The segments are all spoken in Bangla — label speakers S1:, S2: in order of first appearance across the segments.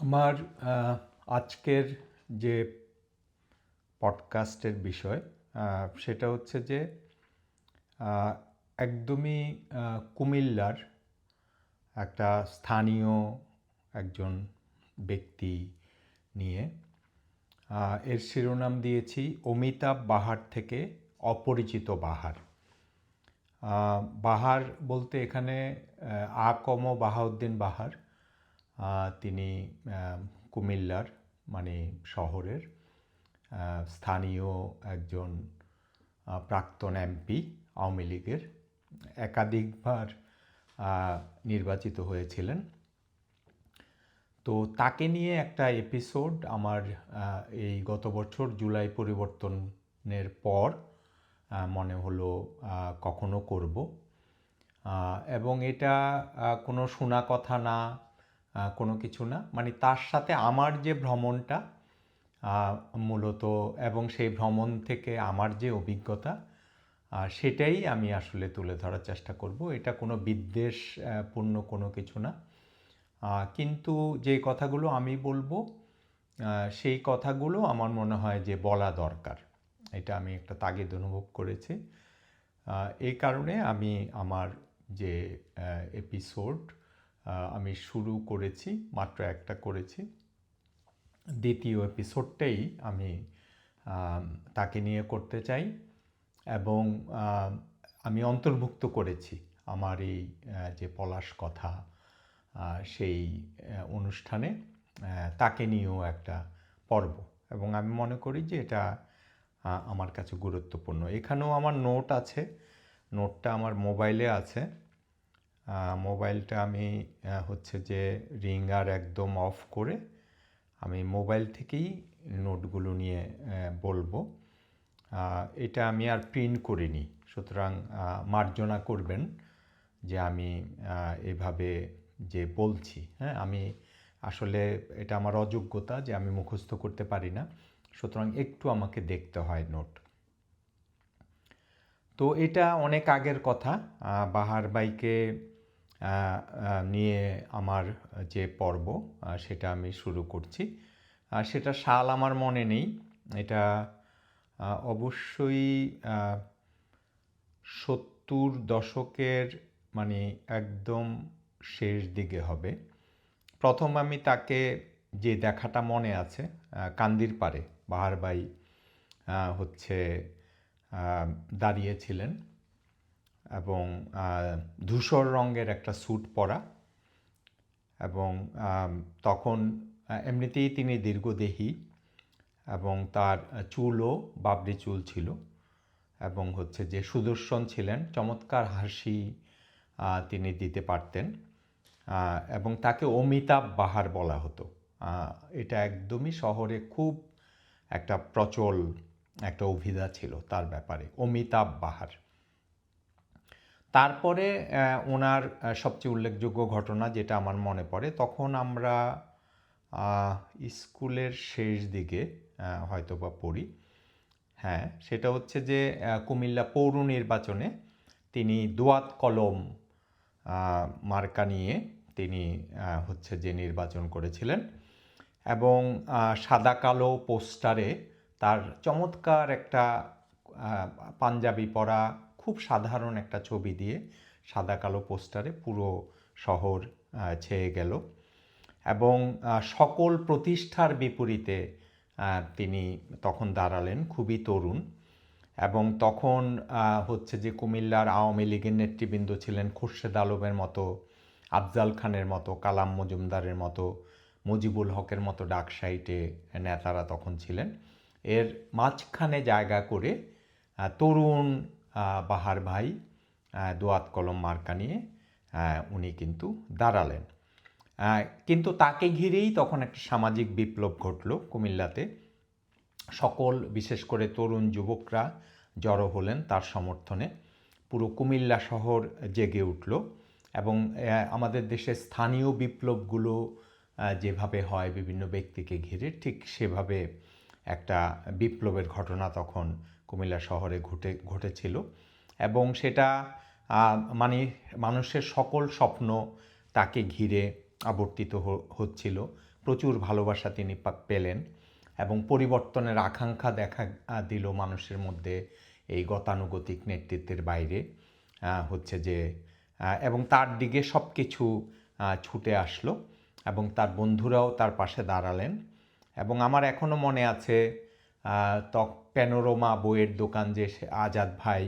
S1: আমার আজকের যে পডকাস্টের বিষয় সেটা হচ্ছে যে একদমই কুমিল্লার একটা স্থানীয় একজন ব্যক্তি নিয়ে এর শিরোনাম দিয়েছি অমিতাভ বাহার থেকে অপরিচিত বাহার। বাহার বলতে এখানে আহ, আ কম বাহাউদ্দিন বাহার তিনি কুমিল্লার মানে শহরের স্থানীয় একজন প্রাক্তন এমপি, আওয়ামী লীগের, একাধিকবার নির্বাচিত হয়েছিলেন। তো তাকে নিয়ে একটা এপিসোড আমার এই গত বছর জুলাই পরিবর্তনের পর মনে হলো কখনো করব। এবং এটা কোনো শোনা কথা না কোনো কিছু না। মানে তার সাথে আমার যে ভ্রমণটা মূলত এবং সেই ভ্রমণ থেকে আমার যে অভিজ্ঞতা সেটাই আমি আসলে তুলে ধরার চেষ্টা করব। এটা কোনো বিদ্বেষ পূর্ণ কোনো কিছু না। কিন্তু যে কথাগুলো আমি বলব সেই কথাগুলো আমার মনে হয় যে বলা দরকার। এটা আমি একটা তাগিদ অনুভব করেছি। এই কারণে আমি আমার যে এপিসোড আমি শুরু করেছি, মাত্র একটা করেছি। দ্বিতীয় এপিসোডটাই আমি তাকে নিয়ে করতে চাই এবং আমি অন্তর্ভুক্ত করেছি আমার এই যে পলাশ কথা সেই অনুষ্ঠানে তাকে নিয়েও একটা পর্ব। এবং আমি মনে করি যে এটা আমার কাছে গুরুত্বপূর্ণ। এখানেও আমার নোট আছে নোটটা আমার মোবাইলে আছে। মোবাইলটা আমি হচ্ছে যে রিঙ্গার একদম অফ করে আমি মোবাইল থেকেই নোটগুলো নিয়ে বলব। এটা আমি আর প্রিন্ট করিনি। সুতরাং মার্জনা করবেন যে আমি এভাবে যে বলছি। হ্যাঁ আমি আসলে এটা আমার অযোগ্যতা যে আমি মুখস্থ করতে পারি না। সুতরাং একটু আমাকে দেখতে হয় নোট। তো এটা অনেক আগের কথা। বাহার বাইকে নিয়ে আমার যে পর্ব সেটা আমি শুরু করছি। আর সেটা সাল আমার মনে নেই। এটা অবশ্যই সত্তর দশকের মানে একদম শেষ দিকে হবে। প্রথম আমি তাকে যে দেখাটা মনে আছে কান্দির পারে বাহারবাই হচ্ছে দাঁড়িয়েছিলেন। এবং ধূসর রঙের একটা স্যুট পরা এবং তখন এমনিতেই তিনি দীর্ঘদেহী এবং তার চুলও বাবরি চুল ছিল এবং হচ্ছে যে সুদর্শন ছিলেন, চমৎকার হাসি তিনি দিতে পারতেন এবং তাকে অমিতাভ বাহার বলা হতো। এটা একদমই শহরে খুব একটা প্রচল একটা অভিধা ছিল তার ব্যাপারে, অমিতাভ বাহার। তারপরে ওনার সবচেয়ে উল্লেখযোগ্য ঘটনা যেটা আমার মনে পড়ে, তখন আমরা স্কুলের শেষ দিকে হয়তো বা পড়ি। হ্যাঁ সেটা হচ্ছে যে কুমিল্লা পৌর নির্বাচনে তিনি দোয়াত কলম মার্কা নিয়ে তিনি হচ্ছে যে নির্বাচন করেছিলেন এবং সাদা কালো পোস্টারে তার চমৎকার একটা পাঞ্জাবি পরা খুব সাধারণ একটা ছবি দিয়ে সাদা কালো পোস্টারে পুরো শহর ছেয়ে গেল। এবং সকল প্রতিষ্ঠার বিপরীতে তিনি তখন দাঁড়ালেন খুবই তরুণ। এবং তখন হচ্ছে যে কুমিল্লার আওয়ামী লীগের নেতৃবৃন্দ ছিলেন খুরশেদ আলমের মতো, আফজাল খানের মতো, কালাম মজুমদারের মতো, মুজিবুল হকের মতো ডাকসাইটে নেতারা তখন ছিলেন। এর মাঝখানে জায়গা করে তরুণ বাহার ভাই দোয়াত কলম মার্কা নিয়ে উনি কিন্তু দাঁড়ালেন। কিন্তু তাকে ঘিরেই তখন একটা সামাজিক বিপ্লব ঘটল কুমিল্লাতে। সকল, বিশেষ করে তরুণ যুবকরা জড়ো হলেন তার সমর্থনে। পুরো কুমিল্লা শহর জেগে উঠল এবং আমাদের দেশে স্থানীয় বিপ্লবগুলো যেভাবে হয় বিভিন্ন ব্যক্তিকে ঘিরে, ঠিক সেভাবে একটা বিপ্লবের ঘটনা তখন কুমিল্লা শহরে ঘটে, ঘটেছিল। এবং সেটা মানে মানুষের সকল স্বপ্ন তাকে ঘিরে আবর্তিত হচ্ছিল। প্রচুর ভালোবাসা তিনি পেলেন এবং পরিবর্তনের আকাঙ্ক্ষা দেখা দিল মানুষের মধ্যে এই গতানুগতিক নেতৃত্বের বাইরে হচ্ছে যে এবং তার দিকে সব কিছু ছুটে আসলো এবং তার বন্ধুরাও তার পাশে দাঁড়ালেন। এবং আমার এখনও মনে আছে তক প্যানোরোমা বইয়ের দোকান যে আজাদ ভাই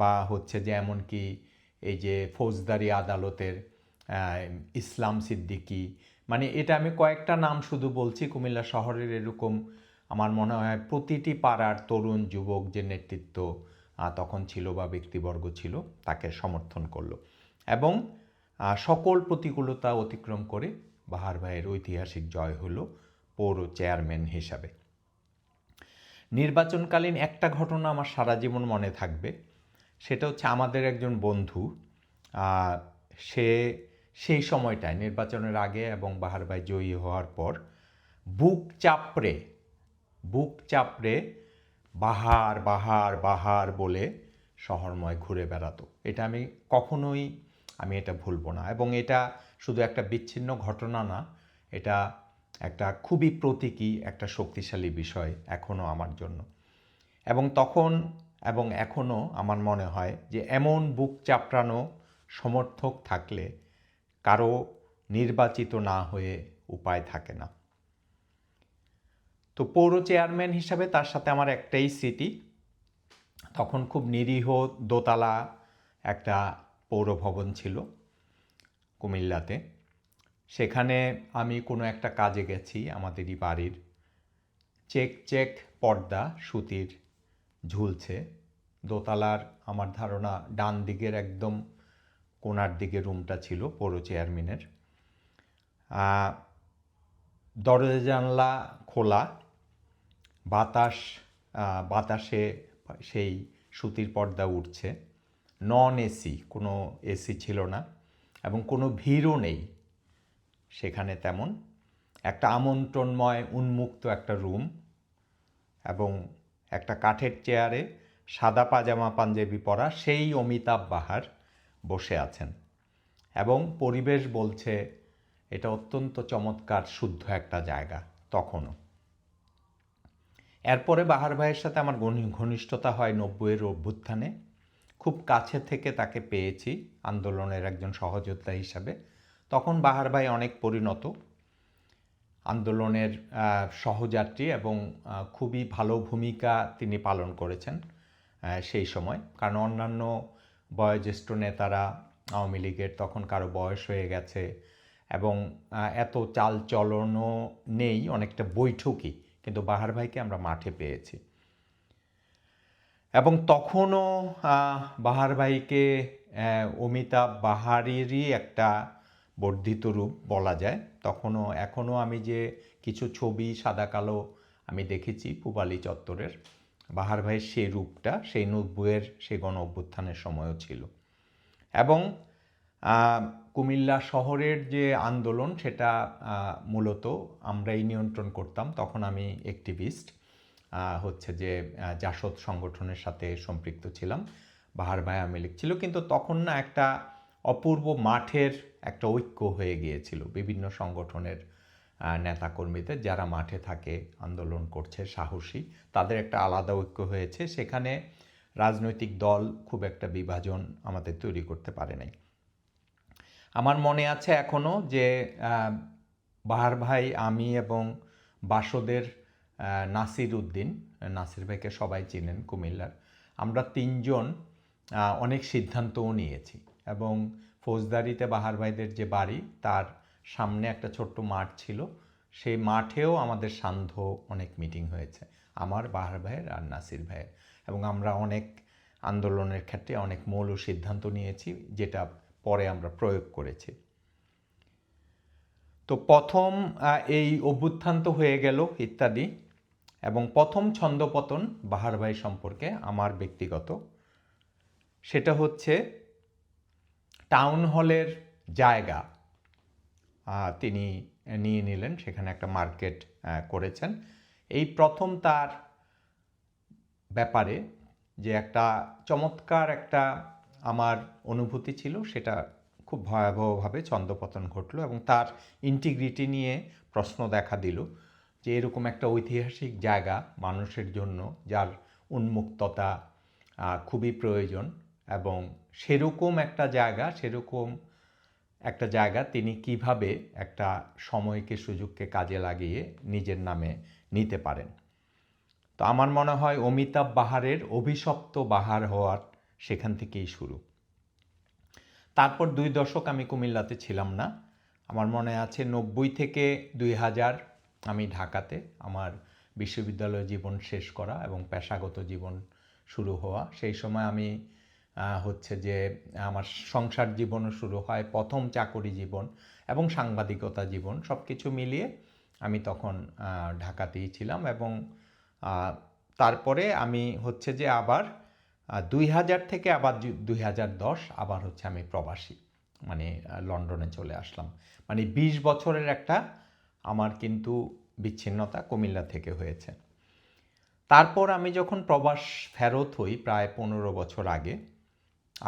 S1: বা হচ্ছে যে এমনকি এই যে ফৌজদারি আদালতের ইসলাম সিদ্দিকি মানে এটা আমি কয়েকটা নাম শুধু বলছি, কুমিল্লা শহরের এরকম আমার মনে হয় প্রতিটি পাড়ার তরুণ যুবক যে নেতৃত্ব তখন ছিল বা ব্যক্তিবর্গ ছিল, তাকে সমর্থন করল। এবং সকল প্রতিকূলতা অতিক্রম করে বাহার ভাইয়ের ঐতিহাসিক জয় হলো পৌর চেয়ারম্যান হিসাবে। নির্বাচনকালীন একটা ঘটনা আমার সারা জীবন মনে থাকবে। সেটা হচ্ছে আমাদের একজন বন্ধু সে সেই সময়টায়, নির্বাচনের আগে এবং বাহার ভাই জয়ী হওয়ার পর বুক চাপড়ে বুক চাপড়ে বাহার বাহার বাহার বলে শহরময় ঘুরে বেড়াতো। এটা আমি কখনোই, আমি এটা ভুলবো না। এবং এটা শুধু একটা বিচ্ছিন্ন ঘটনা না, এটা একটা খুবই প্রতীকী, একটা শক্তিশালী বিষয় এখনও আমার জন্য। এবং তখন এবং এখনও আমার মনে হয় যে এমন বুক চাপড়ানো সমর্থক থাকলে কারও নির্বাচিত না হয়ে উপায় থাকে না। তো পৌর চেয়ারম্যান হিসাবে তার সাথে আমার একটাই স্মৃতি। তখন খুব নিরীহ দোতলা একটা পৌর ভবন ছিল কুমিল্লাতে। সেখানে আমি কোনো একটা কাজে গেছি আমাদেরই বাড়ির। চেক চেক পর্দা সুতির ঝুলছে। দোতলার আমার ধারণা ডান দিকের একদম কোনার দিকে রুমটা ছিল পৌর চেয়ারম্যানের। দরজা জানলা খোলা। বাতাস বাতাসে সেই সুতির পর্দা উঠছে। নন এসি, কোনো এসি ছিল না এবং কোনো ভিড়ও নেই। সেখানে তেমন। একটা আমন্ত্রণময়, উন্মুক্ত একটা রুম এবং একটা কাঠের চেয়ারে সাদা পাজামা পাঞ্জাবি পরা সেই অমিতাভ বাহার বসে আছেন এবং পরিবেশ বলছে, এটা অত্যন্ত চমৎকার, শুদ্ধ একটা জায়গা, তখনও। এরপরে বাহার ভাইয়ের সাথে আমার ঘনি- ঘনিষ্ঠতা হয় নব্বইয়ের অভ্যুত্থানে। খুব কাছে থেকে তাকে পেয়েছি আন্দোলনের একজন সহযোদ্ধা হিসাবে। তখন বাহার ভাই অনেক পরিণত। আন্দোলনের সহযাত্রী এবং খুবই ভালো ভূমিকা তিনি পালন করেছেন সেই সময়। কারণ অন্যান্য বয়োজ্যেষ্ঠ নেতারা, আওয়ামী লীগের তখন কারও বয়স হয়ে গেছে এবং এত চাল চলনও নেই, অনেকটা বৈঠকই, কিন্তু বাহার ভাইকে আমরা মাঠে পেয়েছি। এবং তখনও বাহার ভাইকে অমিতাভ বাহারেরই একটা বর্ধিত রূপ বলা যায়। তখনও এখনও আমি যে কিছু ছবি সাদা কালো আমি দেখেছি পুবালি চত্বরের, বাহার ভাইয়ের সেই রূপটা, সেই নব্বইয়ের সেই গণ অভ্যুত্থানের সময়ও ছিল। এবং কুমিল্লা শহরের যে আন্দোলন সেটা মূলত আমরাই নিয়ন্ত্রণ করতাম। তখন আমি অ্যাক্টিভিস্ট হচ্ছে যে জাসদ সংগঠনের সাথে সম্পৃক্ত ছিলাম। বাহার ভাই লীগ ছিল। কিন্তু তখন না একটা অপূর্ব মাঠের একটা ঐক্য হয়ে গিয়েছিল। বিভিন্ন সংগঠনের নেতাকর্মীদের যারা মাঠে থাকে, আন্দোলন করছে, সাহসী, তাদের একটা আলাদা ঐক্য হয়েছে। সেখানে রাজনৈতিক দল খুব একটা বিভাজন আমাদের তৈরি করতে পারে নাই। আমার মনে আছে এখনও যে বাহার ভাই, আমি এবং বাসদের নাসির উদ্দিন, নাসির ভাইকে সবাই চিনেন কুমিল্লার। আমরা তিনজন অনেক সিদ্ধান্তও নিয়েছি। এবং ফৌজদারিতে বাহার ভাইদের যে বাড়ি, তার সামনে একটা ছোট্ট মাঠ ছিল। সেই মাঠেও আমাদের সান্ধ্য অনেক মিটিং হয়েছে, আমার, বাহার ভাইয়ের আর নাসির ভাইয়ের। এবং আমরা অনেক আন্দোলনের ক্ষেত্রে অনেক মৌল সিদ্ধান্ত নিয়েছি, যেটা পরে আমরা প্রয়োগ করেছি। তো প্রথম এই অভ্যুত্থান তো হয়ে গেল ইত্যাদি। এবং প্রথম ছন্দপতন বাহার ভাই সম্পর্কে আমার ব্যক্তিগত। সেটা হচ্ছে টাউন হলের জায়গা তিনি নিয়ে নিলেন, সেখানে একটা মার্কেট করেছেন। এই প্রথম তার ব্যাপারে যে একটা চমৎকার একটা আমার অনুভূতি ছিল, সেটা খুব ভয়াবহভাবে ছন্দপতন ঘটলো এবং তার ইন্টিগ্রিটি নিয়ে প্রশ্ন দেখা দিল যে এরকম একটা ঐতিহাসিক জায়গা মানুষের জন্য, যার উন্মুক্ততা খুবই প্রয়োজন। এবং সেরকম একটা জায়গা, সেরকম একটা জায়গা তিনি কীভাবে একটা সময়কে, সুযোগকে কাজে লাগিয়ে নিজের নামে নিতে পারেন। তো আমার মনে হয় অমিতাভ বাহারের অভিশপ্ত বাহার হওয়ার সেখান থেকেই শুরু। তারপর দুই দশক আমি কুমিল্লাতে ছিলাম না। আমার মনে আছে নব্বই থেকে দুই হাজার আমি ঢাকাতে আমার বিশ্ববিদ্যালয় জীবন শেষ করা এবং পেশাগত জীবন শুরু হওয়া। সেই সময় আমি হচ্ছে যে, আমার সংসার জীবনও শুরু হয় প্রথম চাকরি জীবন এবং সাংবাদিকতা জীবন সব কিছু মিলিয়ে আমি তখন ঢাকাতেই ছিলাম এবং তারপরে আমি হচ্ছে যে আবার দুই হাজার থেকে আবার দুই হাজার দশ আবার হচ্ছে আমি প্রবাসী মানে লন্ডনে চলে আসলাম। মানে বিশ বছরের একটা আমার কিন্তু বিচ্ছিন্নতা কুমিল্লা থেকে হয়েছে। তারপর আমি যখন প্রবাস ফেরত হই প্রায় পনেরো বছর আগে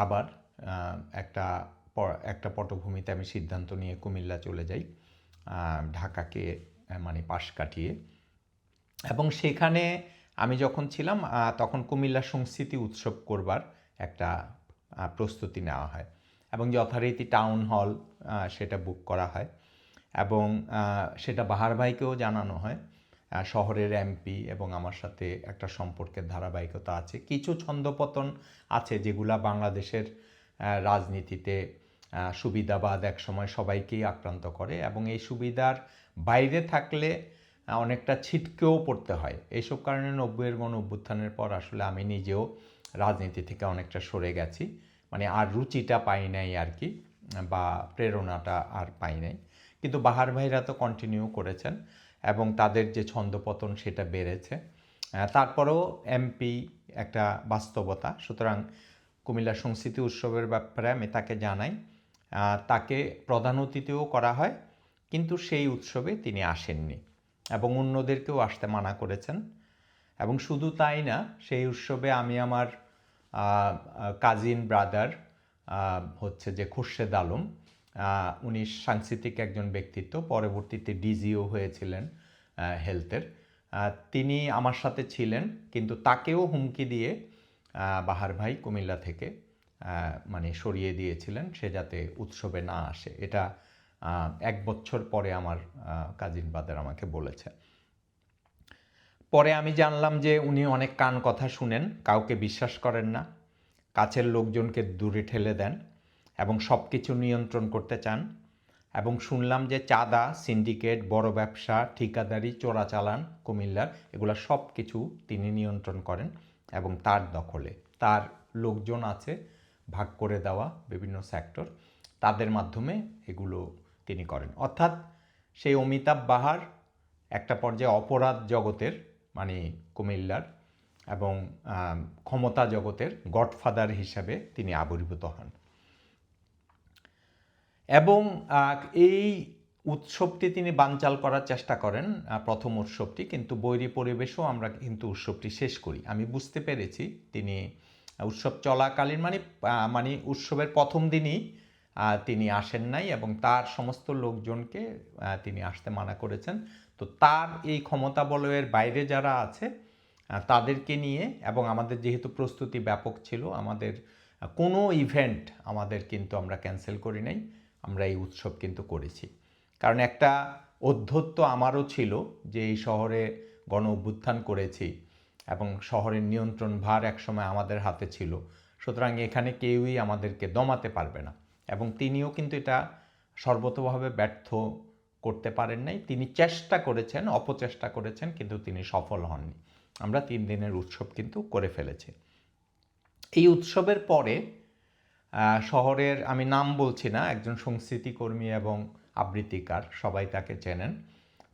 S1: আবার একটা একটা পটভূমিতে আমি সিদ্ধান্ত নিয়ে কুমিল্লা চলে যাই ঢাকাকে মানে পাশ কাটিয়ে। এবং সেখানে আমি যখন ছিলাম তখন কুমিল্লা সংস্কৃতি উৎসব করবার একটা প্রস্তুতি নেওয়া হয়। এবং যথারীতি টাউন হল সেটা বুক করা হয়। এবং সেটা বাহার ভাইকেও জানানো হয়। শহরের এমপি এবং আমার সাথে একটা সম্পর্কের ধারাবাহিকতা আছে। কিছু ছন্দপতন আছে যেগুলা বাংলাদেশের রাজনীতিতে সুবিধাবাদ একসময় সবাইকেই আক্রান্ত করে এবং এই সুবিধার বাইরে থাকলে অনেকটা ছিটকেও পড়তে হয়। এইসব কারণে নব্বইয়ের গণ অভ্যুত্থানের পর আসলে আমি নিজেও রাজনীতি থেকে অনেকটা সরে গেছি। মানে আর রুচিটা পাই নাই আর কি, বা প্রেরণাটা আর পাই নাই। কিন্তু বাহার ভাইরা তো কন্টিনিউ করেছেন। এবং তাদের যে ছন্দপতন সেটা বেড়েছে। তারপরেও এমপি একটা বাস্তবতা, সুতরাং কুমিল্লা সংস্কৃতি উৎসবের ব্যাপারে আমি তাকে জানাই। তাকে প্রধান অতিথিও করা হয়, কিন্তু সেই উৎসবে তিনি আসেননি এবং অন্যদেরকেও আসতে মানা করেছেন। এবং শুধু তাই না, সেই উৎসবে আমি আমার কাজিন ব্রাদার হচ্ছে যে খুরশেদ আলম উনি সাংস্কৃতিক একজন ব্যক্তিত্ব, পরবর্তীতে ডিজিও হয়েছিলেন হেলথের। তিনি আমার সাথে ছিলেন, কিন্তু তাকেও হুমকি দিয়ে বাহার ভাই কুমিল্লা থেকে মানে সরিয়ে দিয়েছিলেন, সে যাতে উৎসবে না আসে। এটা এক বছর পরে আমার কাজিন ব্রাদার আমাকে বলেছে। পরে আমি জানলাম যে উনি অনেক কান কথা শুনেন, কাউকে বিশ্বাস করেন না। কাছের লোকজনকে দূরে ঠেলে দেন। এবং সব কিছু নিয়ন্ত্রণ করতে চান। এবং শুনলাম যে চাঁদা, সিন্ডিকেট, বড় ব্যবসা, ঠিকাদারি, চোরাচালান, কুমিল্লার এগুলো সব কিছু তিনি নিয়ন্ত্রণ করেন এবং তার দখলে। তার লোকজন আছে ভাগ করে দেওয়া বিভিন্ন সেক্টর তাদের মাধ্যমে এগুলো তিনি করেন। অর্থাৎ সেই অমিতাভ বাহার একটা পর্যায়ে অপরাধ জগতের মানে কুমিল্লার এবং ক্ষমতা জগতের গডফাদার হিসাবে তিনি আবির্ভূত হন। এবং এই উৎসবটি তিনি বানচাল করার চেষ্টা করেন প্রথম উৎসবটি, কিন্তু বৈরী পরিবেশও আমরা কিন্তু উৎসবটি শেষ করি। আমি বুঝতে পেরেছি তিনি উৎসব চলাকালীন মানে মানে উৎসবের প্রথম দিনই তিনি আসেন নাই এবং তার সমস্ত লোকজনকে তিনি আসতে মানা করেছেন। তো তার এই ক্ষমতা বলয়ের বাইরে যারা আছে তাদেরকে নিয়ে এবং আমাদের যেহেতু প্রস্তুতি ব্যাপক ছিল, আমাদের কোনো ইভেন্ট আমাদের কিন্তু আমরা ক্যান্সেল করি নাই। আমরা এই উৎসব কিন্তু করেছি। কারণ একটা অধ্যত্ত আমারও ছিল যে এই শহরে গণ অভ্যুত্থান করেছি এবং শহরের নিয়ন্ত্রণ ভার একসময় আমাদের হাতে ছিল। সুতরাং এখানে কেউই আমাদেরকে দমাতে পারবে না এবং তিনিও কিন্তু এটা সর্বতভাবে ব্যর্থ করতে পারেন নাই। তিনি চেষ্টা করেছেন, অপচেষ্টা করেছেন, কিন্তু তিনি সফল হননি। আমরা তিন দিনের উৎসব কিন্তু করে ফেলেছি। এই উৎসবের পরে শহরের, আমি নাম বলছি না, একজন সংস্কৃতিকর্মী এবং আবৃত্তিকার, সবাই তাকে চেনেন।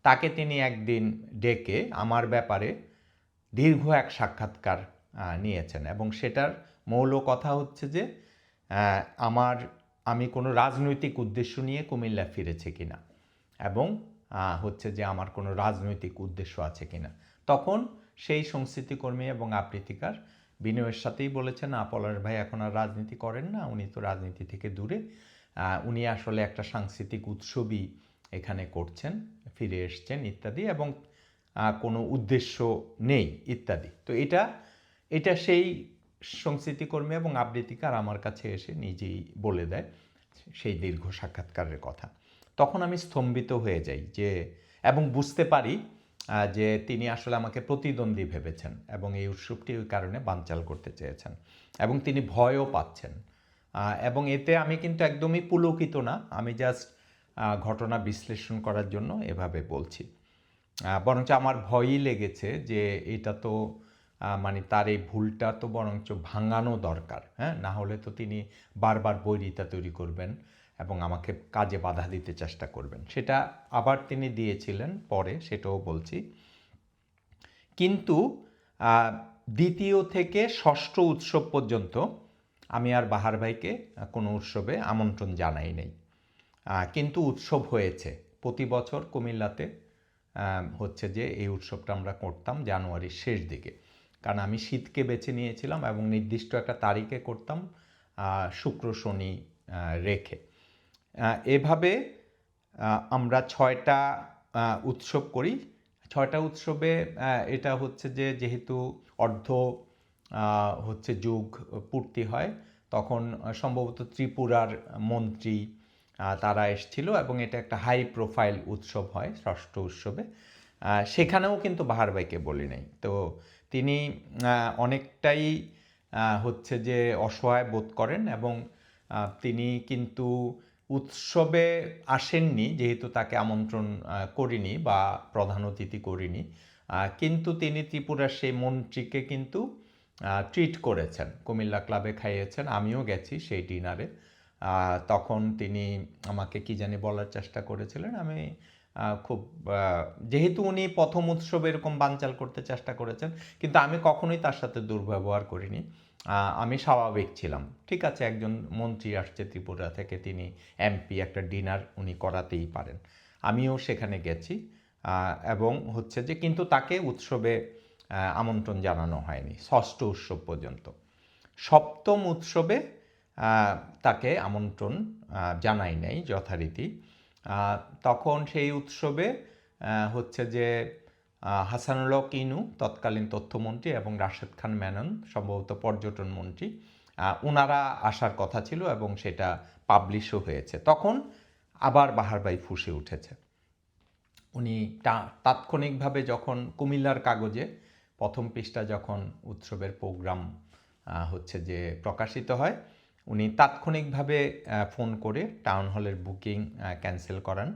S1: তাকে তিনি একদিন ডেকে আমার ব্যাপারে দীর্ঘ এক সাক্ষাৎকার নিয়েছেন এবং সেটার মৌল কথা হচ্ছে যে আমার, আমি কোনো রাজনৈতিক উদ্দেশ্য নিয়ে কুমিল্লা ফিরেছি কিনা এবং হচ্ছে যে আমার কোনো রাজনৈতিক উদ্দেশ্য আছে কিনা। তখন সেই সংস্কৃতিকর্মী এবং আবৃত্তিকার বিনয়ের সাথেই বলেছেন না পলাশ ভাই এখন আর রাজনীতি করেন না, উনি তো রাজনীতি থেকে দূরে। উনি আসলে একটা সাংস্কৃতিক উৎসবই এখানে করছেন, ফিরে এসছেন, ইত্যাদি, এবং কোনো উদ্দেশ্য নেই, ইত্যাদি। তো এটা এটা সেই সংস্কৃতিকর্মী এবং আবৃত্তিকার আমার কাছে এসে নিজেই বলে দেয় সেই দীর্ঘ সাক্ষাৎকারের কথা। তখন আমি স্তম্ভিত হয়ে যাই যে, এবং বুঝতে পারি যে তিনি আসলে আমাকে প্রতিদ্বন্দ্বী ভেবেছেন এবং এই উৎসবটি ওই কারণে বানচাল করতে চেয়েছেন এবং তিনি ভয়ও পাচ্ছেন। এবং এতে আমি কিন্তু একদমই পুলকিত না, আমি জাস্ট ঘটনা বিশ্লেষণ করার জন্য এভাবে বলছি। বরঞ্চ আমার ভয়ই লেগেছে যে এটা তো মানে তার এই ভুলটা তো বরঞ্চ ভাঙানো দরকার হ্যাঁ? না হলে তো তিনি বারবার বৈরিতা তৈরি করবেন। এবং আমাকে কাজে বাধা দিতে চেষ্টা করবেন। সেটা আবার তিনি দিয়েছিলেন, পরে সেটাও বলছি। কিন্তু দ্বিতীয় থেকে ষষ্ঠ উৎসব পর্যন্ত আমি আর বাহার ভাইকে কোনো উৎসবে আমন্ত্রণ জানাই নেই। কিন্তু উৎসব হয়েছে। প্রতি বছর কুমিল্লাতে হচ্ছে যে এই উৎসবটা আমরা করতাম জানুয়ারির শেষ দিকে। কারণ আমি শীতকে বেছে নিয়েছিলাম এবং নির্দিষ্ট একটা তারিখে করতাম শুক্র, শনি রেখে। এভাবে আমরা ছয়টা উৎসব করি। ছয়টা উৎসবে এটা হচ্ছে যে, যেহেতু অর্ধ হচ্ছে যুগ পূর্তি হয়, তখন সম্ভবত ত্রিপুরার মন্ত্রী তারা এসছিল এবং এটা একটা হাই প্রোফাইল উৎসব হয় ষষ্ঠ উৎসবে। সেখানেও কিন্তু বাহার ভাইকে বলি নাই। তো তিনি অনেকটাই হচ্ছে যে অসহায় বোধ করেন এবং তিনি কিন্তু উৎসবে আসেননি, যেহেতু তাকে আমন্ত্রণ করিনি বা প্রধান অতিথি করিনি কিন্তু তিনি ত্রিপুরার সেই মন্ত্রীকে কিন্তু ট্রিট করেছেন। কুমিল্লা ক্লাবে খাইয়েছেন, আমিও গেছি সেই ডিনারে। তখন তিনি আমাকে কি জানি বলার চেষ্টা করেছিলেন, আমি খুব যেহেতু উনি প্রথম উৎসবে এরকম বানচাল করতে চেষ্টা করেছেন, কিন্তু আমি কখনোই তার সাথে দুর্ব্যবহার করিনি। আমি স্বাভাবিক ছিলাম। ঠিক আছে, একজন মন্ত্রী আসছে ত্রিপুরা থেকে, তিনি এমপি, একটা ডিনার উনি করাতেই পারেন। আমিও সেখানে গেছি এবং হচ্ছে যে কিন্তু তাকে উৎসবে আমন্ত্রণ জানানো হয়নি, ষষ্ঠ উৎসব পর্যন্ত। সপ্তম উৎসবে তাকে আমন্ত্রণ জানাই নাই যথারীতি। তখন সেই উৎসবে হচ্ছে যে হাসানুল হক ইনু তৎকালীন তথ্যমন্ত্রী এবং রাশেদ খান মেনন, সম্ভবত পর্যটন মন্ত্রী ওনারা আসার কথা ছিল এবং সেটা পাবলিশও হয়েছে। তখন আবার বাহারবাই ফুসে উঠেছে। উনি তাৎক্ষণিকভাবে যখন কুমিল্লার কাগজে প্রথম পৃষ্ঠা যখন উৎসবের প্রোগ্রাম হচ্ছে যে প্রকাশিত হয়, উনি তাৎক্ষণিকভাবে ফোন করে টাউন হলের বুকিং ক্যান্সেল করান।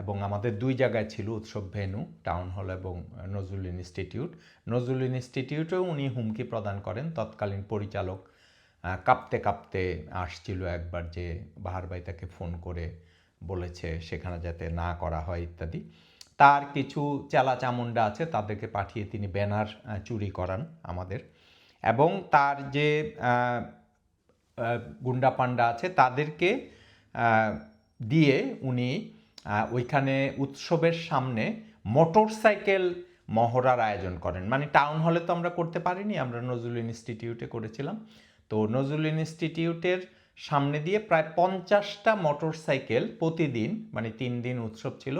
S1: এবং আমাদের দুই জায়গায় ছিল উৎসব ভেন্যু টাউন হল এবং নজরুল ইনস্টিটিউট। নজরুল ইনস্টিটিউটেও উনি হুমকি প্রদান করেন। তৎকালীন পরিচালক কাঁপতে কাঁপতে আসছিল একবার যে বাহার ভাই তাকে ফোন করে বলেছে সেখানে যাতে না করা হয় ইত্যাদি। তার কিছু চেলা চামুন্ডা আছে, তাদেরকে পাঠিয়ে তিনি ব্যানার চুরি করান আমাদের। এবং তার যে গুন্ডা পান্ডা আছে, তাদেরকে দিয়ে উনি ওইখানে উৎসবের সামনে মোটর সাইকেল মহড়ার আয়োজন করেন। মানে টাউন হলে তো আমরা করতে পারিনি, আমরা নজরুল ইনস্টিটিউটে করেছিলাম। তো নজরুল ইনস্টিটিউটের সামনে দিয়ে প্রায় পঞ্চাশটা মোটর সাইকেল প্রতিদিন মানে তিন দিন উৎসব ছিল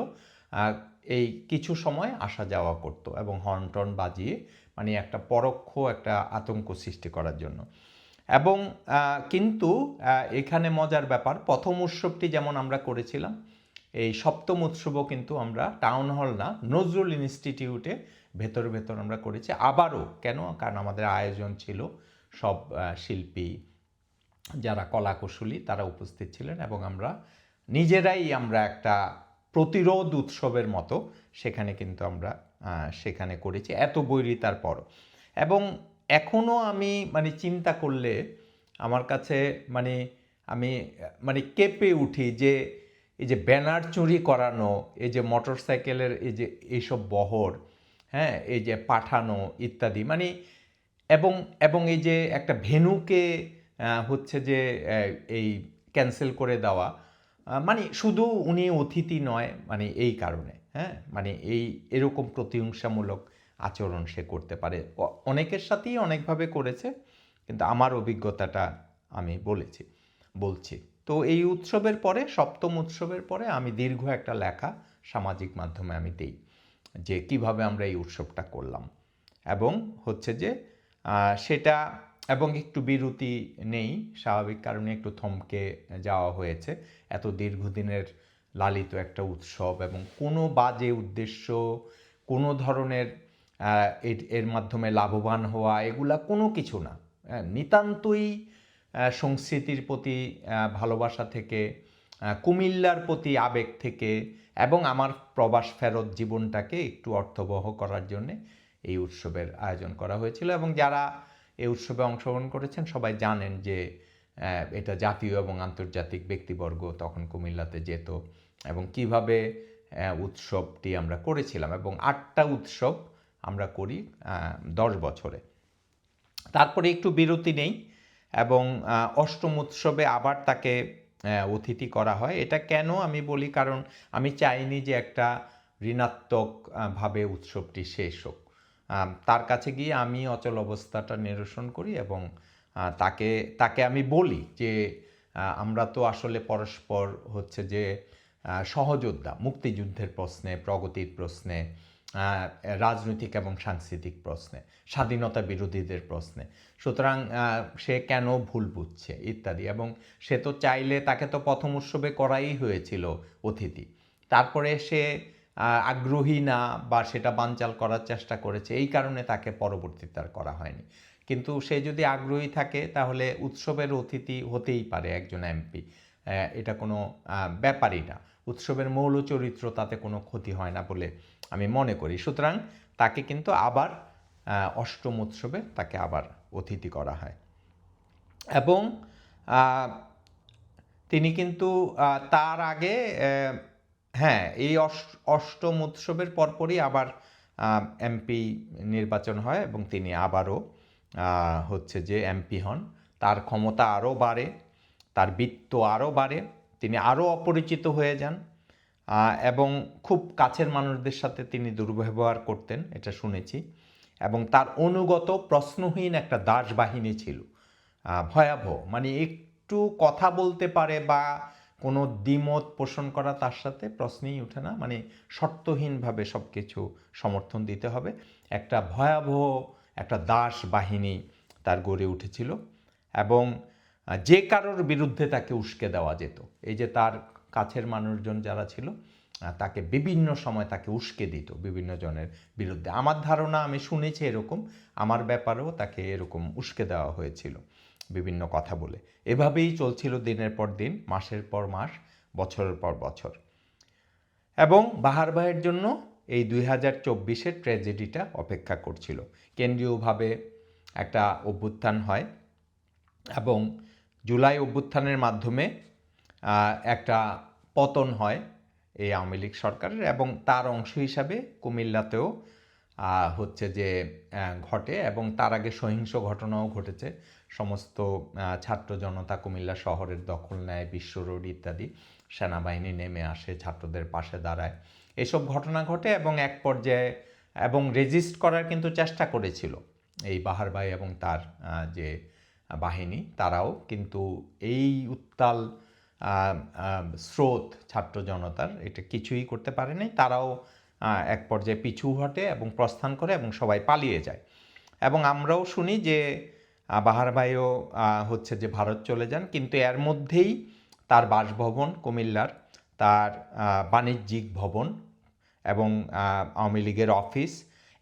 S1: এই কিছু সময় আসা যাওয়া করতো এবং হর্ন টর্ন বাজিয়ে মানে একটা পরোক্ষ, একটা আতঙ্ক সৃষ্টি করার জন্য। এবং কিন্তু এখানে মজার ব্যাপার, প্রথম উৎসবটি যেমন আমরা করেছিলাম এই সপ্তম উৎসবও কিন্তু আমরা টাউন হল না, নজরুল ইনস্টিটিউটে ভেতর ভেতর আমরা করেছি। আবারও কেন? কারণ আমাদের আয়োজন ছিল সব শিল্পী যারা কলাকুশলী তারা উপস্থিত ছিলেন এবং আমরা নিজেরাই আমরা একটা প্রতিরোধ উৎসবের মতো সেখানে কিন্তু আমরা সেখানে করেছি, এত বৈরিতার পর এবং এখনও আমি মানে চিন্তা করলে আমার কাছে মানে আমি মানে কেঁপে উঠি যে এই যে ব্যানার চুরি করানো, এই যে মোটর সাইকেলের এই যে এইসব বহর হ্যাঁ এই যে পাঠানো ইত্যাদি মানে এবং এবং এই যে একটা ভেনুকে হচ্ছে যে এই ক্যান্সেল করে দেওয়া মানে শুধু উনি অতিথি নয় মানে এই কারণে হ্যাঁ মানে এই এরকম প্রতিহিংসামূলক আচরণ সে করতে পারে। অনেকের সাথেই অনেকভাবে করেছে, কিন্তু আমার অভিজ্ঞতাটা আমি বলেছি, বলছি। তো এই উৎসবের পরে সপ্তম উৎসবের পরে আমি দীর্ঘ একটা লেখা সামাজিক মাধ্যমে আমি দিই যে কীভাবে আমরা এই উৎসবটা করলাম। এবং হচ্ছে যে সেটা এবং একটু বিরতি নেই স্বাভাবিক কারণে একটু থমকে যাওয়া হয়েছে। এত দীর্ঘদিনের লালিত একটা উৎসব এবং কোনো বাজে উদ্দেশ্য কোনো ধরনের এর- মাধ্যমে লাভবান হওয়া এগুলা কোনো কিছু না। হ্যাঁ, নিতান্তই সংস্কৃতির প্রতি ভালোবাসা থেকে কুমিল্লার প্রতি আবেগ থেকে এবং আমার প্রবাস ফেরত জীবনটাকে একটু অর্থবহ করার জন্যে এই উৎসবের আয়োজন করা হয়েছিল এবং যারা এই উৎসবে অংশগ্রহণ করেছেন সবাই জানেন যে এটা জাতীয় এবং আন্তর্জাতিক ব্যক্তিবর্গ তখন কুমিল্লাতে যেত এবং কীভাবে উৎসবটি আমরা করেছিলাম এবং আটটা উৎসব আমরা করি দশ বছরে। তারপরে একটু বিরতি নেই। এবং অষ্টম উৎসবে আবার তাকে অতিথি করা হয়। এটা কেন আমি বলি? কারণ আমি চাইনি যে একটা ঋণাত্মকভাবে উৎসবটি শেষ হোক। তার কাছে গিয়ে আমি অচল অবস্থাটা নিরসন করি এবং তাকে তাকে আমি বলি যে আমরা তো আসলে পরস্পর হচ্ছে যে সহযোদ্ধা, মুক্তিযুদ্ধের প্রশ্নে, প্রগতির প্রশ্নে রাজনৈতিক এবং সাংস্কৃতিক প্রশ্নে, স্বাধীনতা বিরোধীদের প্রশ্নে। সুতরাং সে কেন ভুল বুঝছে ইত্যাদি। এবং সে তো চাইলে তাকে তো প্রথম উৎসবে করাই হয়েছিল অতিথি। তারপরে সে আগ্রহী না বা সেটা বানচাল করার চেষ্টা করেছে, এই কারণে তাকে পরবর্তীতে আর করা হয়নি। কিন্তু সে যদি আগ্রহী থাকে, তাহলে উৎসবের অতিথি হতেই পারে একজন এমপি। এটা কোনো ব্যাপারই না। উৎসবের মৌল চরিত্র তাতে কোনো ক্ষতি হয় না বলে আমি মনে করি। সুতরাং তাকে কিন্তু আবার অষ্টম উৎসবে তাকে আবার অতিথি করা হয়। এবং তিনি কিন্তু তার আগে হ্যাঁ এই অষ্টম উৎসবের পরপরই আবার এমপি নির্বাচন হয় এবং তিনি আবারও হচ্ছে যে এমপি হন। তার ক্ষমতা আরও বাড়ে, তার বৃত্ত আরও বাড়ে, তিনি আরও অপরিচিত হয়ে যান। এবং খুব কাছের মানুষদের সাথে তিনি দুর্ব্যবহার করতেন, এটা শুনেছি। এবং তার অনুগত প্রশ্নহীন একটা দাস বাহিনী ছিল ভয়াবহ। মানে একটু কথা বলতে পারে বা কোনো দ্বিমত পোষণ করা তার সাথে প্রশ্নেই ওঠে না। মানে শর্তহীনভাবে সব কিছু সমর্থন দিতে হবে। একটা ভয়াবহ একটা দাস বাহিনী তার গড়ে উঠেছিল। এবং যে কারোর বিরুদ্ধে তাকে উস্কে দেওয়া যেত। এই যে তার কাছের মানুষজন যারা ছিল তাকে বিভিন্ন সময় তাকে উস্কে দিত বিভিন্ন জনের বিরুদ্ধে। আমার ধারণা, আমি শুনেছি এরকম, আমার ব্যাপারেও তাকে এরকম উস্কে দেওয়া হয়েছিল বিভিন্ন কথা বলে। এভাবেই চলছিল দিনের পর দিন, মাসের পর মাস, বছরের পর বছর। এবং বাহার ভাইয়ের জন্য এই দুই হাজার চব্বিশের ট্র্যাজেডিটা অপেক্ষা করছিল। কেন্দ্রীয়ভাবে একটা অভ্যুত্থান হয় এবং জুলাই অভ্যুত্থানের মাধ্যমে একটা পতন হয় এই আওয়ামী লীগ সরকারের এবং তার অংশ হিসাবে কুমিল্লাতেও হচ্ছে যে ঘটে এবং তার আগে সহিংস ঘটনাও ঘটেছে। সমস্ত ছাত্র জনতা কুমিল্লা শহরের দখল নেয়, বিশ্ব রোড ইত্যাদি। সেনাবাহিনী নেমে আসে, ছাত্রদের পাশে দাঁড়ায়। এসব ঘটনা ঘটে এবং এক পর্যায়ে এবং রেজিস্ট করার কিন্তু চেষ্টা করেছিল এই বাহার ভাই এবং তার যে বাহিনী, তারাও। কিন্তু এই উত্তাল স্রোত ছাত্র জনতার, এটা কিছুই করতে পারেনি। তারাও এক পর্যায়ে পিছু হটে এবং প্রস্থান করে এবং সবাই পালিয়ে যায়। এবং আমরাও শুনি যে বাহার ভাইও হচ্ছে যে ভারত চলে যান, কিন্তু এর মধ্যেই তার বাসভবন কুমিল্লার, তার বাণিজ্যিক ভবন এবং আওয়ামী লীগের অফিস,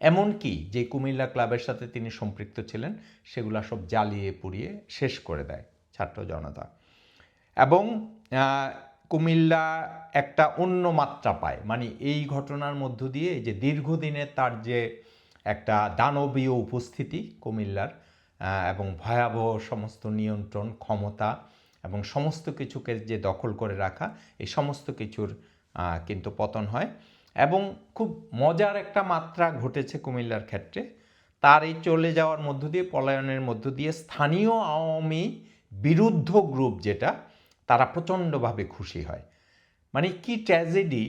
S1: এমনকি যে কুমিল্লা ক্লাবের সাথে তিনি সম্পৃক্ত ছিলেন, সেগুলা সব জ্বালিয়ে পুড়িয়ে শেষ করে দেয় ছাত্র জনতা। এবং কুমিল্লা একটা অন্য মাত্রা পায়। মানে এই ঘটনার মধ্য দিয়ে যে দীর্ঘদিনের তার যে একটা দানবীয় উপস্থিতি কুমিল্লার এবং ভয়াবহ সমস্ত নিয়ন্ত্রণ ক্ষমতা এবং সমস্ত কিছুকে যে দখল করে রাখা, এই সমস্ত কিছুর কিন্তু পতন হয়। এবং খুব মজার একটা মাত্রা ঘটেছে কুমিল্লার ক্ষেত্রে। তার এই চলে যাওয়ার মধ্য দিয়ে, পলায়নের মধ্য দিয়ে স্থানীয় আওয়ামী বিরুদ্ধ গ্রুপ যেটা তারা প্রচণ্ডভাবে খুশি হয়। মানে কি ট্র্যাজেডি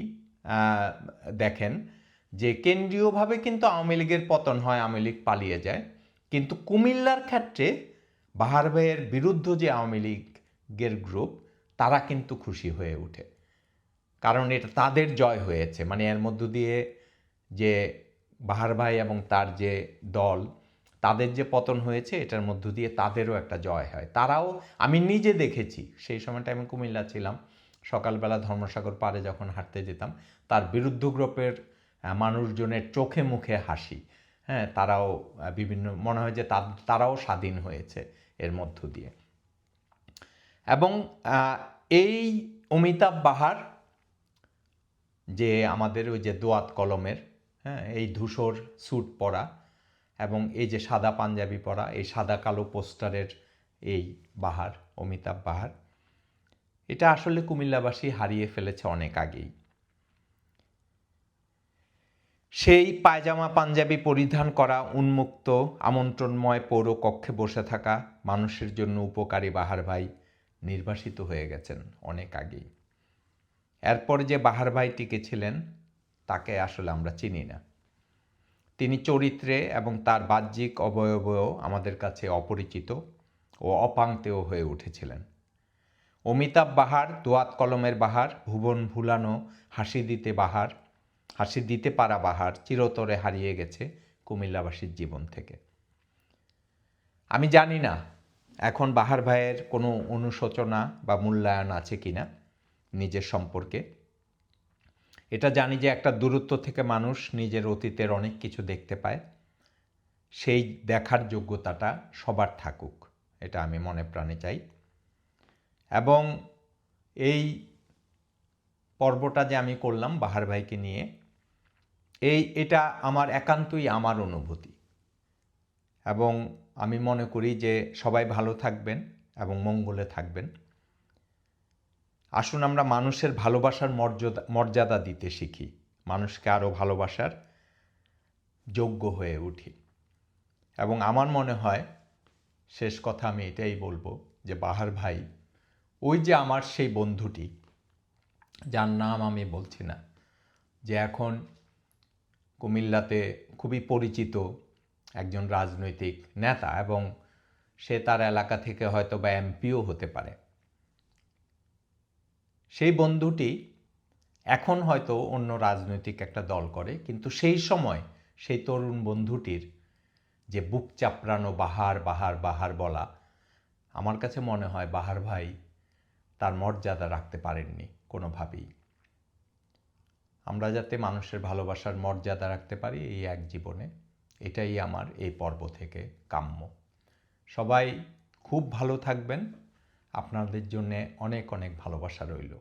S1: দেখেন যে কেন্দ্রীয়ভাবে কিন্তু আওয়ামী লীগের পতন হয়, আওয়ামী লীগ পালিয়ে যায়। কিন্তু কুমিল্লার ক্ষেত্রে বাহার ভাইয়ের বিরুদ্ধ যে আওয়ামী লীগের গ্রুপ তারা কিন্তু খুশি হয়ে ওঠে। কারণ এটা তাদের জয় হয়েছে। মানে এর মধ্য দিয়ে যে বাহার ভাই এবং তার যে দল তাদের যে পতন হয়েছে, এটার মধ্য দিয়ে তাদেরও একটা জয় হয়। তারাও, আমি নিজে দেখেছি, সেই সময়টা আমি কুমিল্লা ছিলাম, সকালবেলা ধর্মসাগর পাড়ে যখন হাঁটতে যেতাম, তার বিরুদ্ধ গ্রুপের মানুষজনের চোখে মুখে হাসি হ্যাঁ তারাও বিভিন্ন, মনে হয় যে তারাও স্বাধীন হয়েছে এর মধ্য দিয়ে। এবং এই অমিতাভ বাহার, যে আমাদের ওই যে দোয়াত কলমের হ্যাঁ এই ধূসর স্যুট পরা এবং এই যে সাদা পাঞ্জাবি পরা, এই সাদা কালো পোস্টারের এই বাহার, অমিতাভ বাহার, এটা আসলে কুমিল্লাবাসী হারিয়ে ফেলেছে অনেক আগেই। সেই পায়জামা পাঞ্জাবি পরিধান করা, উন্মুক্ত, আমন্ত্রণময় পৌর কক্ষে বসে থাকা মানুষের জন্য উপকারী বাহার ভাই নির্বাসিত হয়ে গেছেন অনেক আগেই। এরপর যে বাহার ভাই টিকেছিলেন তাকে আসলে আমরা চিনি না। তিনি চরিত্রে এবং তার বাহ্যিক অবয়বেও আমাদের কাছে অপরিচিত ও অপাংতেয় হয়ে উঠেছিলেন। অমিতাভ বাহার, দোয়াত কলমের বাহার, ভুবন ভুলানো, হাসি দিতে বাহার, হাসি দিতে পারা বাহার চিরতরে হারিয়ে গেছে কুমিল্লাবাসীর জীবন থেকে। আমি জানি না এখন বাহার ভাইয়ের কোনো অনুশোচনা বা মূল্যায়ন আছে কি না নিজের সম্পর্কে। এটা জানি যে একটা দূরত্ব থেকে মানুষ নিজের অতীতের অনেক কিছু দেখতে পায়। সেই দেখার যোগ্যতাটা সবার থাকুক, এটা আমি মনে প্রাণে চাই। এবং এই পর্বটা যে আমি করলাম বাহার ভাইকে নিয়ে, এই এটা আমার একান্তই আমার অনুভূতি। এবং আমি মনে করি যে সবাই ভালো থাকবেন এবং মঙ্গলে থাকবেন। আসুন আমরা মানুষের ভালোবাসার মর্যাদা মর্যাদা দিতে শিখি। মানুষকে আরও ভালোবাসার যোগ্য হয়ে উঠি। এবং আমার মনে হয়, শেষ কথা আমি এটাই বলব যে বাহার ভাই, ওই যে আমার সেই বন্ধুটি, যার নাম আমি বলছি না, যে এখন কুমিল্লাতে খুবই পরিচিত একজন রাজনৈতিক নেতা এবং সে তার এলাকা থেকে হয়তো বা এমপিও হতে পারে। সেই বন্ধুটি এখন হয়তো অন্য রাজনৈতিক একটা দল করে, কিন্তু সেই সময় সেই তরুণ বন্ধুটির যে বুক চাপড়ানো বাহার বাহার বাহার বলা, আমার কাছে মনে হয় বাহার ভাই তার মর্যাদা রাখতে পারেননি কোনোভাবেই। আমরা যাতে মানুষের ভালোবাসার মর্যাদা রাখতে পারি এই এক জীবনে, এটাই আমার এই পর্ব থেকে কাম্য। সবাই খুব ভালো থাকবেন। আপনাদের জন্যে অনেক অনেক ভালোবাসা রইল।